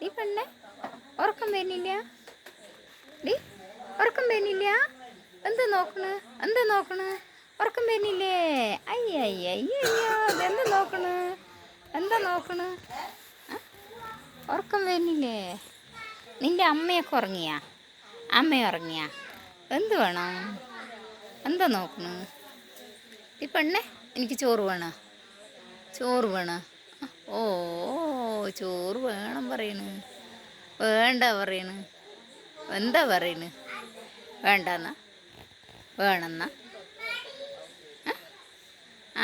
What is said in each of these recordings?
നീ പെണ്ണെ. ഉറക്കം വരുന്നില്ല. ഡി ഉറക്കം വരുന്നില്ല. എന്താ നോക്കണ്? എന്താ നോക്കണ്? ഉറക്കം വരുന്നില്ലേ? അയ്യ അയ്യ അയ്യോ അതെന്താ നോക്കണ്? എന്താ നോക്കണ്? ഉറക്കം വരുന്നില്ലേ? നിന്റെ അമ്മയൊക്കെ ഉറങ്ങിയാ? അമ്മ ഉറങ്ങിയാ? എന്ത് വേണം? എന്താ നോക്കണ്? ഈ പെണ്ണെ എനിക്ക് ചോറ് വേണോ. ചോറ് വേണോ. ഓ ചോറ് വേണം പറയണ്. വേണ്ട പറയണ്. എന്താ പറയണ്? വേണ്ടെന്ന? വേണമെന്ന?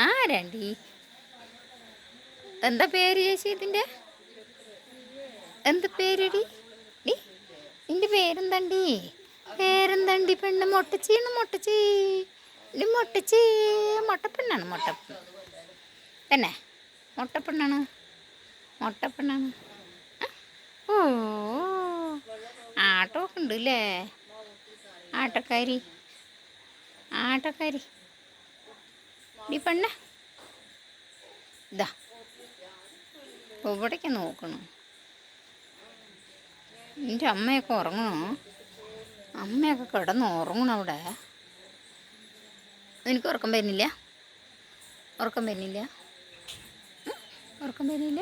ആരാണ്ടി? എന്താ പേര് ചേച്ചി ഇതിന്റെ? എന്ത് പേരടി? ഡി നിന്റെ പേരെന്താണ്ടി? പേരെന്താണ്ടി? പെണ്ണ് മൊട്ടച്ചിയാണ് മുട്ടച്ചി. ഡി മൊട്ടച്ചി. മൊട്ടപ്പെണ്ണാണ് മൊട്ടപ്പെണ്ണ് തന്നെ മൊട്ടപ്പെണ്ണാണ്. മൊട്ടപ്പെണ്ണാണ്? ഓ ആട്ടമൊക്കെ ഉണ്ട് അല്ലേ ആട്ടക്കാരി. ആട്ടക്കാരി. ഈ പെണ്ണ. ഇതാ ഇവിടേക്ക് നോക്കണം. എന്റെ അമ്മയൊക്കെ ഉറങ്ങണോ? അമ്മയൊക്കെ കിടന്ന് ഉറങ്ങണം അവിടെ? എനിക്ക് ഉറക്കം വരുന്നില്ല? ഉറക്കം വരുന്നില്ല? ഉറക്കം വരുന്നില്ല?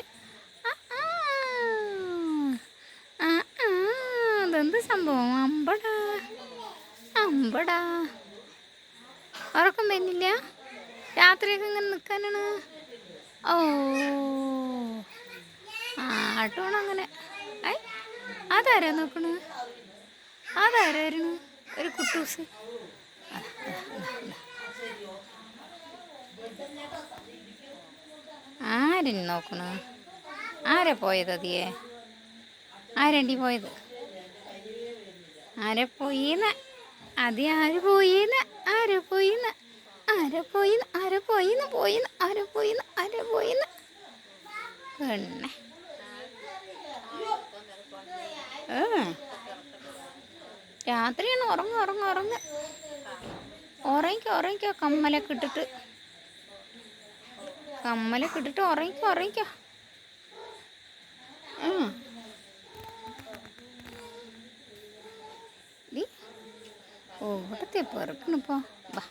അതെന്ത് സംഭവം? അമ്പടാ. അമ്പടാ. ഉറക്കം വരുന്നില്ല? രാത്രിയൊക്കെ ഇങ്ങനെ നിൽക്കാനാണ് ഓ. ആട്ടോണം അങ്ങനെ. ഐ അതാരാ നോക്കണ്? അതാരായിരുന്നു? ഒരു കുട്ടൂസ്. ആരും നോക്കണു? ആരാ പോയത് അതിയെ? ആരണ്ടി പോയത്? ആരെ പോയിന്ന്? അത് ആര് പോയിന്ന്? ആരെ പോയിന്ന്? ആരെ പോയിന്ന്? ആരെ പോയിന്ന്? പോയിന്ന്? ആരെ പോയിന്ന്? ആരെ പോയിന്ന്? പെണ്ണെ. രാത്രിയാണ് ഉറങ്ങ ഉറങ്ങ ഉറങ്ങ. ഉറങ്ങിക്കോ ഉറങ്ങിക്കോ. കമ്മലൊക്കെ ഇട്ടിട്ട്. കമ്മലൊക്കെ ഇട്ടിട്ട് ഉറങ്ങിക്കോ ഉറങ്ങിക്കോ ഉം. ഡി, ഓ ഇവിടത്തെ പെറുക്കണിപ്പോ വാ.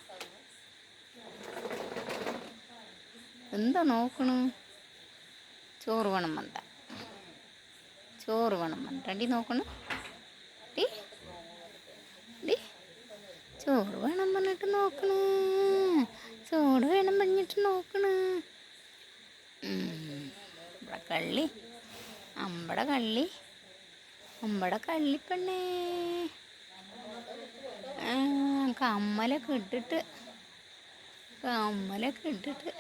എന്താ നോക്കണു? ചോറ് വേണം വന്ന ചോറ് വേണം വന്ന ഡി നോക്കണു. ഡി. ഡി. ചോറ് വേണം പറഞ്ഞിട്ട് നോക്കണു. ചോറ് വേണം പറഞ്ഞിട്ട് നോക്കണു. ഇവിടെ കള്ളി. അമ്പട കള്ളി. അമ്പട കള്ളിപ്പെണ്ണേ. കമ്മലൊക്കെ ഇട്ടിട്ട് കമ്മലൊക്കെ ഇട്ടിട്ട്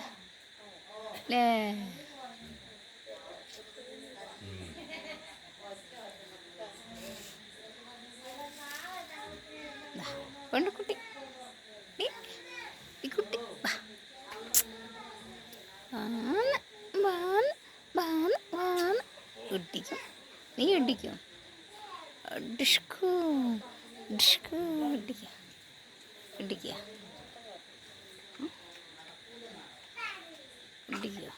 അല്ലേ പെൺകുട്ടി. ഈ, കുട്ടി. വാന്ന്. ഇടിക്കും. നീ ഇടിക്കും. ഡിഷ്കു ഡിഷ്കു ഇടിക്കുക. ഇടിക്കുക.